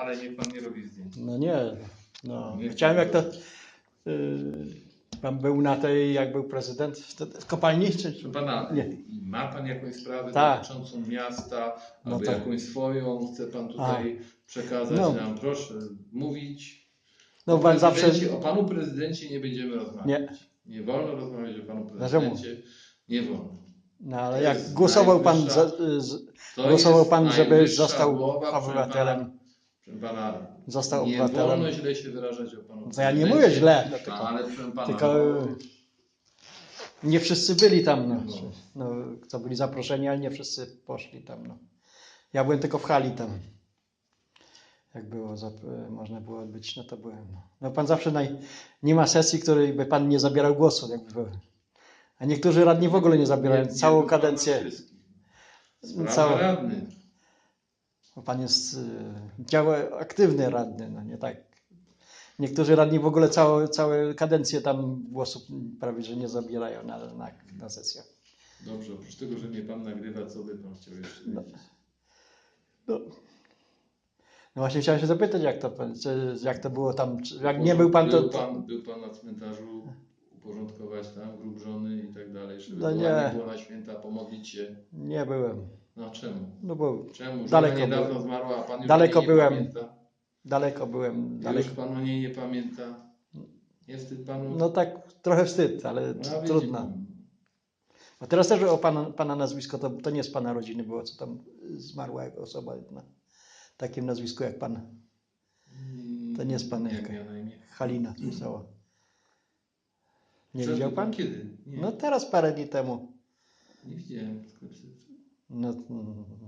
ale niech pan nie robi zdjęć. No nie, no. Nie Chciałem jak to... Yy, pan był na tej, jak był prezydent w, w kopalni? Czy, pana, Nie. ma pan jakąś sprawę Tak. dotyczącą miasta, No albo tak. jakąś swoją, chce pan tutaj przekazać No. nam, proszę mówić. No o, pan zawsze... o panu prezydencie nie będziemy rozmawiać. Nie. Nie wolno rozmawiać o panu Dlaczego? prezydencie. Nie wolno. No ale To jak głosował pan, za, z, To głosował pan, żeby został obywatelem. Pana, Został nie obywatelem. wolno źle się wyrażać o panu To ja nie mówię źle, no tylko- ale pana, Tylko no, nie wszyscy byli tam, no. No. no. Co byli zaproszeni, ale nie wszyscy poszli tam, no. Ja byłem tylko w hali tam. Jak było, można było odbyć, no to byłem. No, no pan zawsze naj... nie ma sesji, której by pan nie zabierał głosu. Jakby. A niektórzy radni w ogóle nie zabierają całą kadencję. Sprawa Całą- radny. Bo Pan jest y, działa aktywny radny, no nie tak. Niektórzy radni w ogóle całe, całe kadencje tam głosu prawie że nie zabierają na, na, na sesjach. Dobrze, oprócz tego, że mnie pan nagrywa, co by pan chciał jeszcze No. No, no właśnie chciałem się zapytać, jak to, czy, jak to było tam, czy, jak nie był pan to... Był pan, był pan na cmentarzu uporządkować tam grób żony i tak dalej, żeby No nie. nie było na święta, pomodlić się. Nie byłem, No czemu? no bo Czemu? Żona Daleko niedawno byłem. zmarła, a pan już Daleko nie byłem. pamięta? daleko byłem, daleko. Już pan o niej nie pamięta? Nie wstyd panu? No tak trochę wstyd, ale No, trudno. pan. A teraz też o pana, pana nazwisko, to, to nie z pana rodziny było, co tam zmarła jako osoba jedna. Takim nazwisku jak pan. To nie jest pan Jak na? Halina pisała. Nie Co- widział pan? Kiedy? Nie, No teraz parę dni temu. nie widziałem sklepie. No,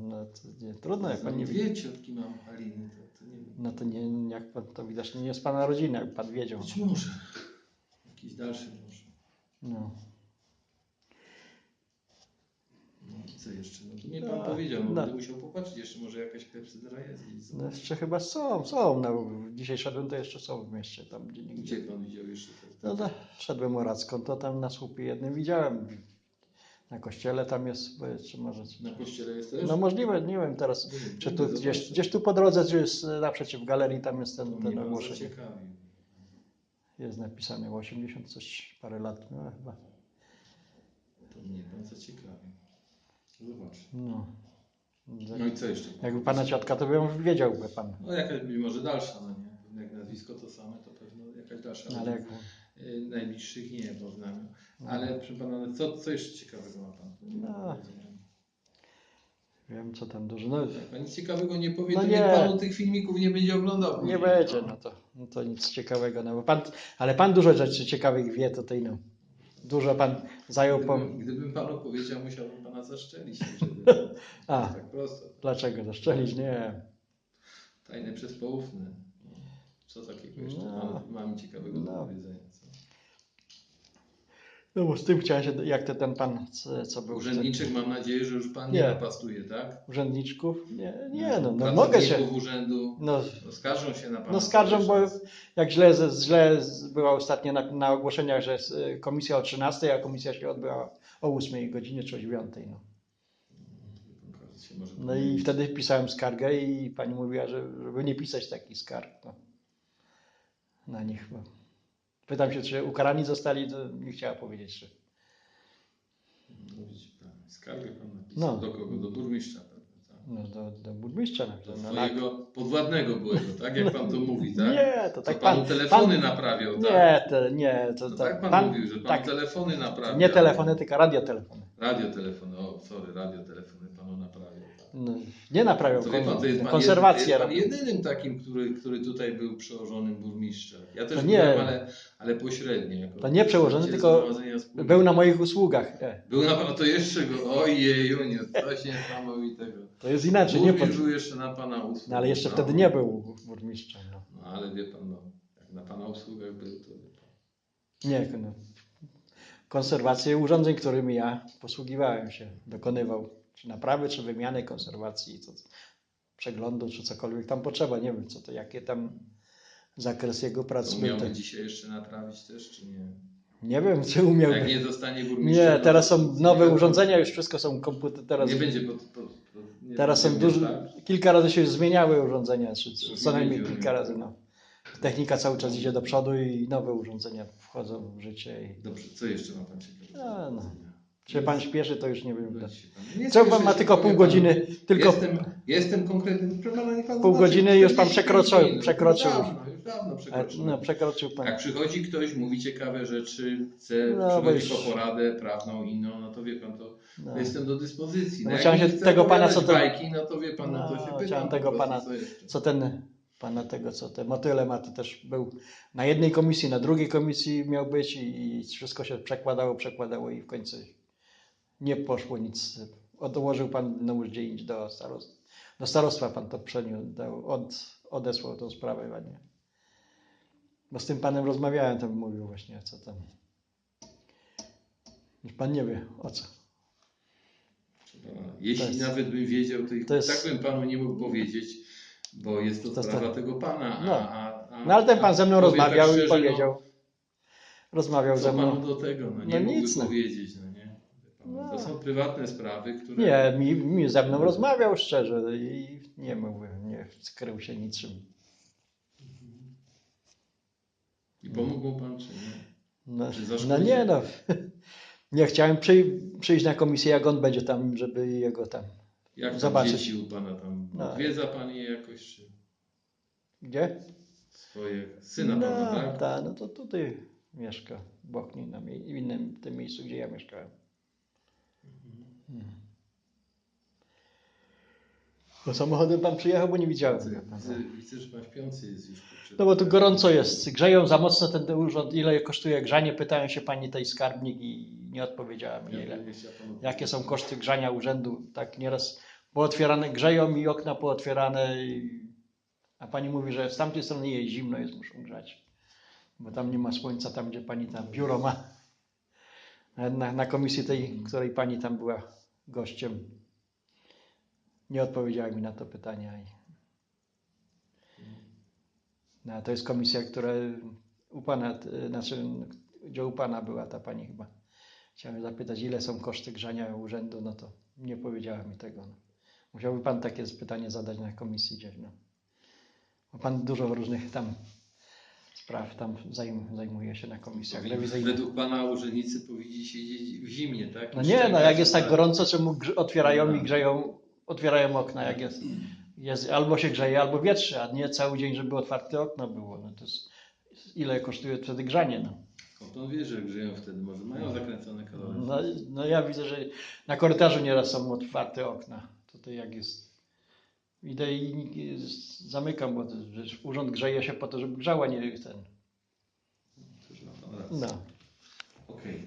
no to nie, trudno, jak pan nie nie wie. wie, ciotki mam Haliny, to, to nie wiem. No to nie, jak pan, to widocznie nie z pana rodziny, jak pan wiedział. Być może. Jakiś dalszy może. No. No i co jeszcze? No to nie pan No, powiedział, no, no. będę musiał popatrzeć jeszcze, może jakaś klepsydra jest gdzieś. no jeszcze chyba są, są. No, dzisiaj szedłem, to jeszcze są w mieście, tam gdzie Gdzie nigdzie. pan widział jeszcze te? No to szedłem Oracką, to tam na słupie jednym widziałem. Na kościele tam jest, czy może... Na kościele jest też? No możliwe, nie wiem teraz, Nie czy tu gdzieś, gdzieś tu po drodze, czy jest naprzeciw galerii, tam jest ten, ten ogłoszenie. Jest napisane 80 coś parę lat, no chyba. To mnie pan zaciekawił. Zobacz. No. No i co jeszcze? Jakby pana ciotka, to bym wiedział, by pan. No jakaś może dalsza, no nie? Jak nazwisko to same, to pewno jakaś dalsza. No, ale jak, Najbliższych nie poznamy. No. Ale proszę pana, no co, co jeszcze ciekawego ma pan? No. wiem co tam dużo. No, pan nic ciekawego nie powie, No to nie. niech panu tych filmików nie będzie oglądał. nie później, będzie, no to, no to nic ciekawego. No, bo pan, ale pan dużo rzeczy ciekawych wie tutaj, no. Dużo pan zajął po... Gdybym, gdybym panu powiedział, musiałbym pana zaszczelić. A. Tak prosto. Dlaczego zaszczelić? Nie. Tajne przez poufne. No. Co takiego jeszcze No. pan ma mi ciekawego do No. powiedzenia? Co? No bo z tym chciałem się, jak to ten pan, co, co był... Urzędniczek mam nadzieję, że już pan nie, Nie. napastuje, tak? Urzędniczków? Nie, nie no, no mogę się... Urzędu No, no, skarżą się na pana. No skarżą, bo jak źle, źle była ostatnio na, na ogłoszeniach, że jest, y, komisja o 13, a komisja się odbyła o 8 godzinie czy o 9. No, no i wtedy pisałem skargę i pani mówiła, że, żeby nie pisać takich skarg no, na nich. Pytam się, czy ukarani zostali, to nie chciała powiedzieć, pan, Skargę pan napisał. No. Do kogo? Do burmistrza pewnie, tak? No, do, do burmistrza. Do napisałem. No, na, swojego podwładnego byłego, tak? Jak pan to mówi, tak? nie, to Co tak panu pan. telefony pan naprawiał, tak? nie, to, nie, to No tak. tak pan, mówił, że pan tak, telefony naprawiał. nie telefony, tylko radiotelefony. Radiotelefony, o sorry, radiotelefony panu naprawiał. No, nie naprawiał, To wie pan, pan, konserwację jest pan jedynym takim, który, który tutaj był przełożonym burmistrza. Ja też To nie. byłem, ale, ale pośrednio. Jako To nie przełożony, tylko. Był na moich usługach. Nie, Był na pan, to jeszcze go, ojeju, nie, coś niesamowitego. to jest inaczej, nie Burmistrz pod... był jeszcze na pana usługach. no, ale jeszcze no. wtedy nie był burmistrzem. No. No ale wie pan, no, jak na pana usługach był, to wie pan. Nie, no. konserwację urządzeń, którymi ja posługiwałem się, dokonywał. Czy naprawy, czy wymiany konserwacji, co, przeglądu, czy cokolwiek tam potrzeba. Nie wiem, co to, jakie tam zakres jego prac To był. miałby To- dzisiaj jeszcze naprawić też, czy nie? Nie wiem, czy umiał. Jak nie zostanie burmistrzem. Nie, teraz to są nowe urządzenia, już wszystko są komputery. Teraz Nie będzie pod, pod, pod, Nie, Teraz są duże, tak? kilka razy się zmieniały urządzenia, czy co najmniej kilka razy. No. Technika cały czas idzie do przodu i nowe urządzenia wchodzą w życie. I... Dobrze, co jeszcze ma pan ciekawego? A, no. Czy pan śpieszy, to już nie wiem. Pan. Nie Co pan ma tylko pół godziny, tylko Jestem, jestem konkretny. Pana, Pół zobaczy, godziny już pan 45 przekroczył- minut. przekroczył. Już dawno, już dawno a, przekroczył. no, przekroczył pan. Jak przychodzi ktoś, mówi ciekawe rzeczy, chce, No, przychodzi bo już- po poradę prawną inną, no to wie pan, to No. jestem do dyspozycji. No, No, chciałem się tego pana, co to- bajki, no to wie pan, no, to No, się chciałem pytam po tego prostu, pana- co. Co ten, pana tego, co te motyle ma, to też był na jednej komisji, na drugiej komisji miał być i, i wszystko się przekładało, przekładało i w końcu nie poszło nic. Odłożył pan no, gdzie indziej do, starost, do starostwa, pan to przeniósł, dał, od, odesłał tą sprawę ładnie. Bo z tym panem rozmawiałem, tam mówił właśnie, co tam. Już pan nie wie, o co. Jeśli To jest- nawet bym wiedział, to, to jest- tak bym panu nie mógł powiedzieć, bo jest to, To sprawa to- tego pana. No. a, a, No ale ten pan ze mną powiem rozmawiał tak i szczerze, powiedział. Rozmawiał No, ze co panu mną. do tego? No, No nie mógłby nic, no. powiedzieć. No, nie? No. To są prywatne sprawy, które... Nie, mi, mi ze mną rozmawiał szczerze i nie mówił, nie skrył się niczym. I pomógł mu pan, czy nie? No, no nie no. Nie chciałem przyj przyjść na komisję, jak on będzie tam, żeby jego tam. Jak tam Zobaczyć. dzieci u pana tam? No. Odwiedza pan je jakoś, czy Gdzie? swoje syna no, pana, tak? ta, no to tutaj mieszka w Bochni, na innym tym miejscu, gdzie ja mieszkałem. Hmm. No samochodem pan przyjechał, bo nie widziałem. Widzę, widzę, że pan śpiący jest już. No bo tu gorąco jest. Grzeją za mocno ten urząd. Ile kosztuje grzanie? Pytałem się pani tej skarbnik i nie odpowiedziała mi ile. Jakie są koszty grzania urzędu? Tak nieraz pootwierane, grzeją mi okna pootwierane, i... a pani mówi, że z tamtej strony jest zimno, jest, muszą grzać. Bo tam nie ma słońca, tam gdzie pani tam biuro ma. Na, na komisji tej, której pani tam była gościem, nie odpowiedziała mi na to pytanie. No, to jest komisja, która u pana, znaczy, gdzie u pana była ta pani chyba. Chciałem zapytać, ile są koszty grzania urzędu, no to nie powiedziała mi tego. No. Musiałby pan takie pytanie zadać na komisji gdzieś. No. Bo pan dużo różnych tam spraw tam zajm, zajmuje się na komisjach rewizyjnych. Według pana urzędnicy powinni siedzieć w zimnie, tak? No nie, no jak jest tak Tak. gorąco, czemu otwierają No. i grzeją, otwierają okna, jak jest, jest albo się grzeje, albo wietrzy, a nie cały dzień, żeby otwarte okno było. No to jest, ile kosztuje wtedy grzanie, no. Skąd on wie, że grzeją wtedy? Może mają zakręcone kalorie. No, no ja widzę, że na korytarzu nieraz są otwarte okna. Tutaj jak jest. Idę i zamykam, bo urząd grzeje się po to, żeby grzała, nie ten. No. Okej.